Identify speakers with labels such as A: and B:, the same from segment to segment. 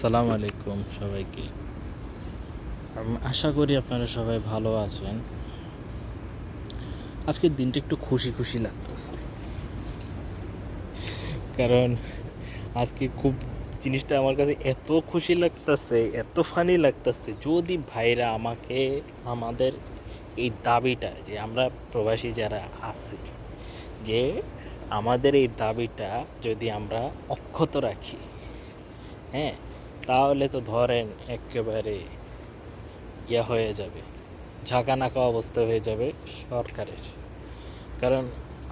A: সালাম আলাইকুম সবাইকে। আশা করি আপনারা সবাই ভালো আছেন। আজকের দিনটা একটু খুশি খুশি লাগতেছে। কারণ আজকে খুব জিনিসটা আমার কাছে এত খুশি লাগতেছে, এত ফানি লাগতেছে। যদি ভাইরা আমাকে, আমাদের এই দাবিটা, যে আমরা প্রবাসী যারা আছি, যে আমাদের এই দাবিটা যদি আমরা অক্ষত রাখি হ্যাঁ তাহলে তো ধরেন একেবারে ইয়া হয়ে যাবে, ঝাঁকানাকা অবস্থা হয়ে যাবে সরকারের। কারণ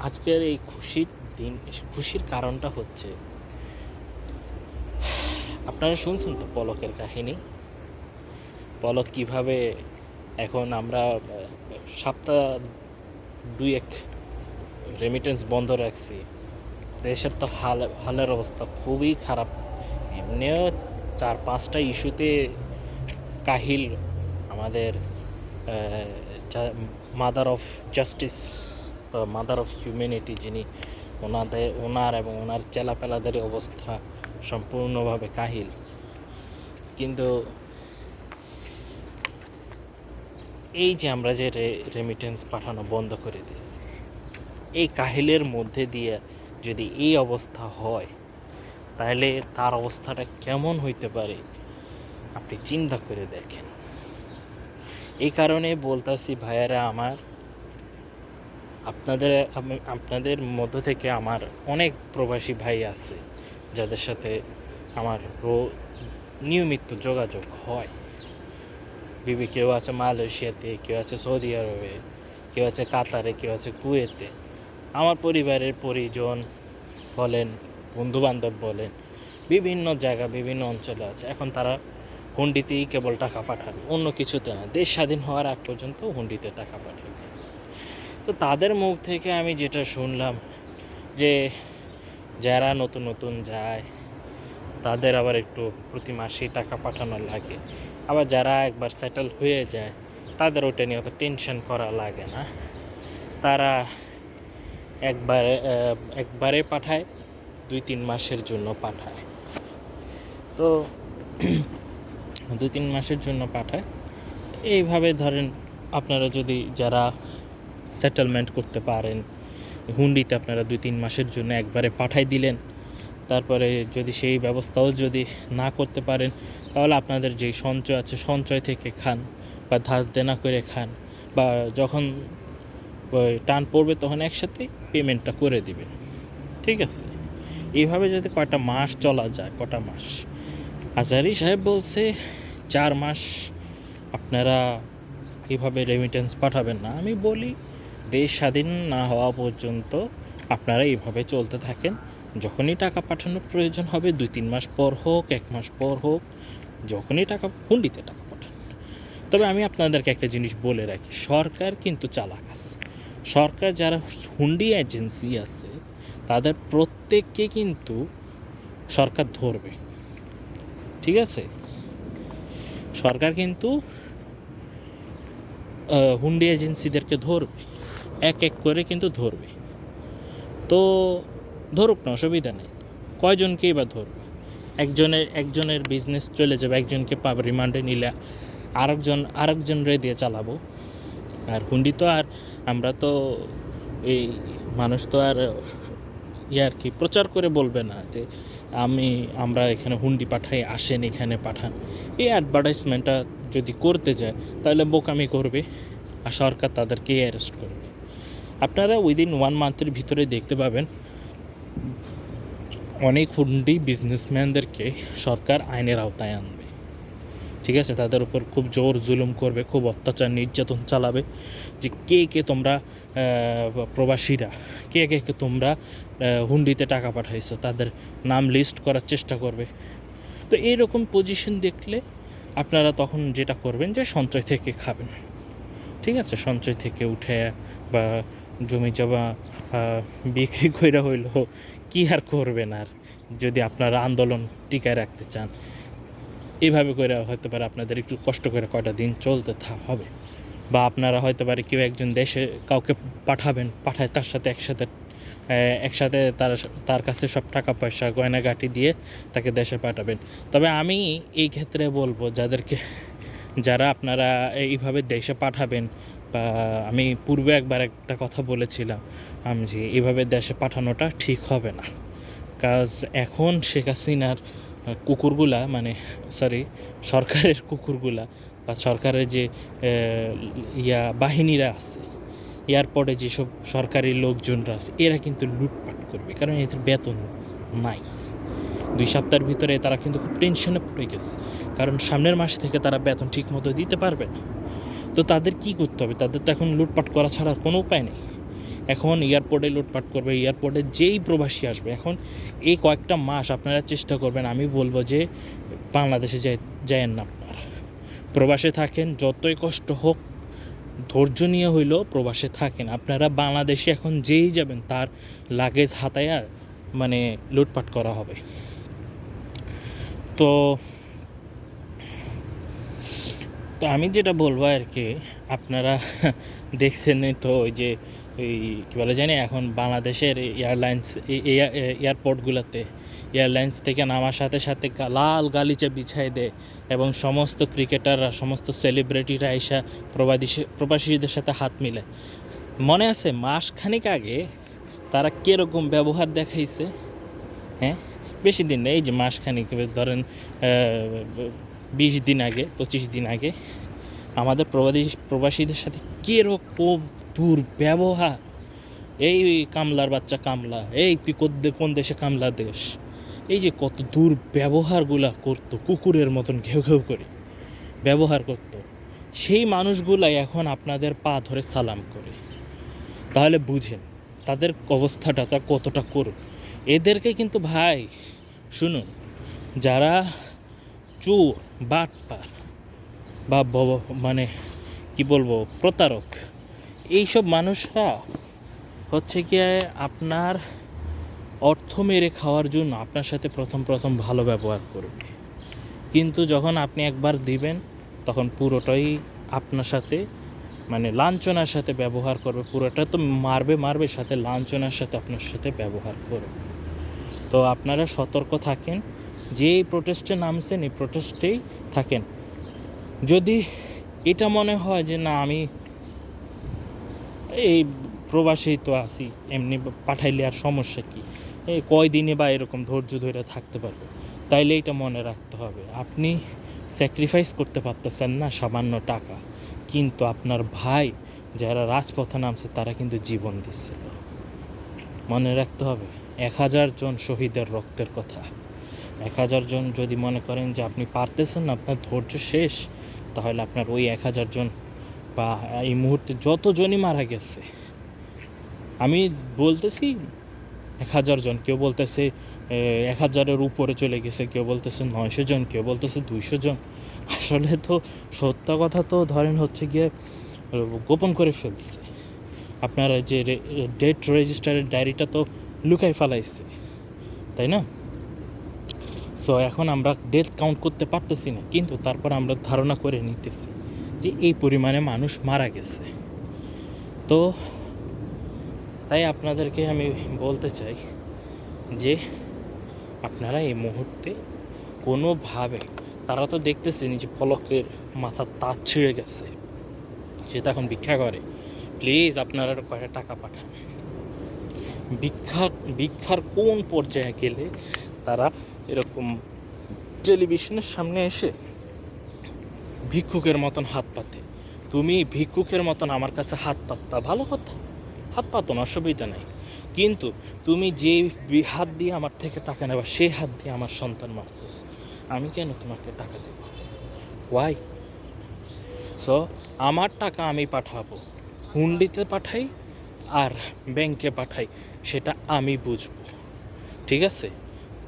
A: আজকের এই খুশির দিন, খুশির কারণটা হচ্ছে, আপনারা শুনছেন তো পলকের কাহিনী? পলক কীভাবে এখন আমরা, সপ্তাহ দুই এক রেমিটেন্স বন্ধ রাখছি, দেশের তো হাল, হালের অবস্থা খুবই খারাপ। এমনিও চার পাঁচটা ইস্যুতে কাহিল আমাদের mother of justice mother of humanity, যিনি ওনাদের, ওনার এবং ওনার চেলাপেলাদের অবস্থা সম্পূর্ণভাবে কাহিল। কিন্তু এই যে আমরা যে রেমিটেন্স পাঠানো বন্ধ করে দিচ্ছি এই কাহিলের মধ্যে দিয়ে যদি এই অবস্থা হয় তাহলে তার অবস্থাটা কেমন হইতে পারে? আপনি চিন্তা করে দেখেন। এই কারণে বলতাছি, ভাইয়ারা, আমার আপনাদের আপনাদের মধ্য থেকে আমার অনেক প্রবাসী ভাই আছে, যাদের সাথে আমার রো, নিয়মিত যোগাযোগ হয়। বিবি কেউ আছে মালয়েশিয়াতে, কেউ আছে সৌদি আরবে, কেউ আছে কাতারে, কেউ আছে কুয়েতে। আমার পরিবারের পরিজন বলেন বন্ধুবান্ধব বলেন, বিভিন্ন জায়গা, বিভিন্ন অঞ্চলে আছে। এখন তারা হুন্ডিতেই কেবল টাকা পাঠাবে, অন্য কিছুতে না। দেশ স্বাধীন হওয়ার আগ পর্যন্ত হুন্ডিতে টাকা পাঠাবে। তো তাদের মুখ থেকে আমি যেটা শুনলাম যে যারা নতুন নতুন যায়, তাদের আবার একটু প্রতি মাসেই টাকা পাঠানো লাগে। আবার যারা একবার সেটেল হয়ে যায়, তাদের ওটা নিয়ে অত টেনশন করা লাগে না। তারা একবারে একবারে পাঠায় দুই তিন মাসের জন্য পাঠায়। তো দুই তিন মাসের জন্য পাঠায়। এইভাবে ধরেন আপনারা যদি যারা সেটেলমেন্ট করতে পারেন, হুন্ডিতে আপনারা দুই তিন মাসের জন্য একবারে পাঠাই দিলেন, তারপরে যদি সেই ব্যবস্থাও যদি না করতে পারেন, তাহলে আপনাদের যে সঞ্চয় আছে, সঞ্চয় থেকে খান বা ধার দেনা করে খান বা যখন টান পড়বে তখন একসাথে পেমেন্টটা করে দিবেন। ঠিক আছে? এইভাবে যদি কয়টা মাস চলা যায়, কটা মাস? আজারি সাহেব বলছে, চার মাস আপনারা এইভাবে রেমিটেন্স পাঠাবেন না। আমি বলি, দেশ স্বাধীন না হওয়া পর্যন্ত আপনারা এইভাবে চলতে থাকেন। যখনই টাকা পাঠানোর প্রয়োজন হবে, দুই তিন মাস পর হোক, এক মাস পর হোক, যখনই টাকা, হুন্ডিতে টাকা পাঠান। তবে আমি আপনাদেরকে একটা জিনিস বলে রাখি, সরকার কিন্তু চালাক আছে। সরকার যারা হুন্ডি এজেন্সি আছে তাদের প্রত্যেককে কিন্তু সরকার ধরবে। ঠিক আছে? সরকার কিন্তু হুন্ডি এজেন্সিদেরকে ধরবে। এক এক করে কিন্তু ধরবে। তো ধরুক না, অসুবিধা নেই। কয়জনকেই বা ধরবে? একজনের একজনের বিজনেস চলে যাবে, একজনকে পাব রিমান্ডে নিলে আরেকজন আরেকজন রে দিয়ে চালাবো। আর হুন্ডি তো আর, আমরা তো এই, মানুষ তো আর ইয়ে আর কি, প্রচার করে বলবে না যে আমি, আমরা এখানে হুন্ডি পাঠাই, আসেন এখানে পাঠান। এই অ্যাডভার্টাইজমেন্টটা যদি করতে যায়, তাহলে বোকামি করবে আর সরকার তাদেরকে অ্যারেস্ট করবে। আপনারা উইদিন ওয়ান মান্থের ভিতরে দেখতে পাবেন, অনেক হুন্ডি বিজনেসম্যানদেরকে সরকার আইনের আওতায় আনবে। ঠিক আছে? তাদের উপর খুব জোর জুলুম করবে, খুব অত্যাচার, নির্যাতন চালাবে যে কে কে তোমরা প্রবাসীরা, কে কে কে তোমরা হুন্ডিতে টাকা পাঠাইছো, তাদের নাম লিস্ট করার চেষ্টা করবে। তো এইরকম পজিশন দেখলে আপনারা তখন যেটা করবেন যে সঞ্চয় থেকে খাবেন। ঠিক আছে? সঞ্চয় থেকে উঠে বা জমি জমা বিক্রি কইরা হইল, কি আর করবেন আর? যদি আপনারা আন্দোলন টিকায় রাখতে চান। এইভাবে করে হয়তো পারে আপনাদের একটু কষ্ট করে কয়টা দিন চলতে হবে। বা আপনারা হয়তো পারে কেউ একজন দেশে কাউকে পাঠাবেন, পাঠায় তার সাথে একসাথে একসাথে তার তার কাছে সব টাকা পয়সা গয়নাগাটি দিয়ে তাকে দেশে পাঠাবেন। তবে আমি এই ক্ষেত্রে বলব যাদেরকে, যারা আপনারা এইভাবে দেশে পাঠাবেন বা আমি পূর্বে একবার একটা কথা বলেছিলাম, আমি, যে এইভাবে দেশে পাঠানোটা ঠিক হবে না। কাজ এখন শেখ হাসিনার কুকুরগুলা মানে সরি সরকারের কুকুরগুলা বা সরকারের যে ইয়া বাহিনীরা আছে, এয়ারপোর্টে যেসব সরকারি লোকজনরা আছে, এরা কিন্তু লুটপাট করবে, কারণ এদের বেতন নাই। দুই সপ্তাহের ভিতরে তারা কিন্তু খুব টেনশনে পড়ে গেছে, কারণ সামনের মাস থেকে তারা বেতন ঠিক মতো দিতে পারবে না। তো তাদের কি করতে হবে? তাদের তো এখন লুটপাট করা ছাড়া কোনো উপায় নেই। এখন এয়ারপোর্টে লুটপাট করবে, এয়ারপোর্টে যেই প্রবাসী আসবে, এখন এই কয়েকটা মাস আপনারা চেষ্টা করবেন, আমি বলব যে বাংলাদেশে যায়েন না আপনারা। প্রবাসে থাকেন, যতই কষ্ট হোক, ধৈর্য নিয়ে হইলেও প্রবাসে থাকেন। আপনারা বাংলাদেশে এখন যেই যাবেন, তার লাগেজ হাতায়া মানে লুটপাট করা হবে। তো তো আমি যেটা বলব আর কি, আপনারা দেখছেন তো ওই যে এই, কী বলে জানি, এখন বাংলাদেশের এয়ারলাইন্স এয়ারপোর্টগুলোতে এয়ারলাইন্স থেকে নামার সাথে সাথে লাল গালিচা বিছাই দেয় এবং সমস্ত ক্রিকেটাররা সমস্ত সেলিব্রিটিরা এসে প্রবাদী প্রবাসীদের সাথে হাত মিলে। মনে আছে, মাসখানিক আগে তারা কীরকম ব্যবহার দেখাইছে? হ্যাঁ? বেশি দিন নেই যে মাসখানিক, ধরেন বিশ দিন আগে, পঁচিশ দিন আগে আমাদের প্রবাদী, প্রবাসীদের সাথে কীরকম দুর্ব্যবহার এই কামলার বাচ্চা কামলা, এই তুই কোন দে- কোন দেশে কামলা দেশ? এই যে কত দুর্ব্যবহারগুলা করতো, কুকুরের মতন ঘেউ ঘেউ করে ব্যবহার করতো। সেই মানুষগুলাই এখন আপনাদের পা ধরে সালাম করে। তাহলে বুঝেন, তাদের অবস্থাটা তা কতটা করুন এদেরকে কিন্তু ভাই, শুনুন, যারা চোর, বাটপার বা মানে কি বলব, প্রতারক এইসব মানুষরা হচ্ছে গিয়ে আপনার অর্থ মেরে খাওয়ার জন্য আপনার সাথে প্রথম প্রথম ভালো ব্যবহার করবে। কিন্তু যখন আপনি একবার দিবেন, তখন পুরোটাই আপনার সাথে মানে লাঞ্ছনার সাথে ব্যবহার করবে। পুরোটা তো মারবে মারবে, সাথে লাঞ্ছনার সাথে আপনার সাথে ব্যবহার করবে। তো আপনারা সতর্ক থাকেন, যে এই প্রোটেস্টে নামছেন, এই প্রোটেস্টেই থাকেন। যদি এটা মনে হয় যে না, আমি এই প্রবাসেই তো আছি, এমনি পাঠাইলে আর সমস্যা কি? এই কয়দিনে বা এরকম ধৈর্য ধরে থাকতে পারব? তাইলে এটা মনে রাখতে হবে। আপনি স্যাক্রিফাইস করতে পারতেছেন না সামান্য টাকা, কিন্তু আপনার ভাই যারা রাজপথে নামছে তারা কিন্তু জীবন দিচ্ছিল মনে রাখতে হবে, এক হাজার জন শহীদের রক্তের কথা। এক হাজার জন যদি মনে করেন যে আপনি পারতেছেন না, আপনার ধৈর্য শেষ, তাহলে আপনার ওই এক হাজার জন বা এই মুহূর্তে যতজনই মারা গেছে, আমি বলতেছি এক হাজার জন। কেউ বলতেছে এক হাজারের উপরে চলে গেছে, কেউ বলতেছে নয়শো জন, কেউ বলতেছে দুইশো জন। আসলে তো সত্য কথা তো ধরেন হচ্ছে গিয়ে গোপন করে ফেলছে। আপনার যে ডেট রেজিস্টারের ডায়েরিটা তো লুকাই ফেলাইছে, তাই না? সো এখন আমরা ডেথ কাউন্ট করতে পারতেছি না, কিন্তু তারপর আমরা ধারণা করে নিতেছি। যে এই পরিমাণে মানুষ মারা গেছে। তো তাই আপনাদেরকে আমি বলতে চাই যে আপনারা এই মুহূর্তে কোনোভাবে, তারা তো দেখতেছেন যে পলকের মাথার তার ছিঁড়ে গেছে, সেটা এখন ভিক্ষা করে। প্লিজ আপনারা কয়েকটা টাকা পাঠান। ভিক্ষা, ভিক্ষার কোন পর্যায়ে গেলে তারা এরকম টেলিভিশনের সামনে এসে ভিক্ষুকের মতন হাত পাতে। তুমি ভিক্ষুকের মতন আমার কাছে হাত পাততা ভালো কথা। হাত পাতো না, অসুবিধা নাই। কিন্তু তুমি যে হাত দিয়ে আমার থেকে টাকা নেবা, সেই হাত দিয়ে আমার সন্তান মারতেছ। আমি কেন তোমাকে টাকা দেব? ওয়াই সো আমার টাকা আমি পাঠাবো। হুন্ডিতে পাঠাই আর ব্যাংকে পাঠাই, সেটা আমি বুঝব। ঠিক আছে?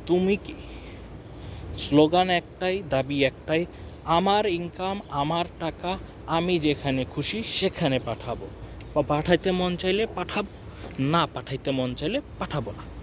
A: তুমি কি? স্লোগান একটাই, দাবি একটাই আমার ইনকাম আমার টাকা আমি যেখানে খুশি সেখানে পাঠাবো। বা পাঠাইতে মন চাইলে পাঠাবো, না পাঠাইতে মন চাইলে পাঠাবো না।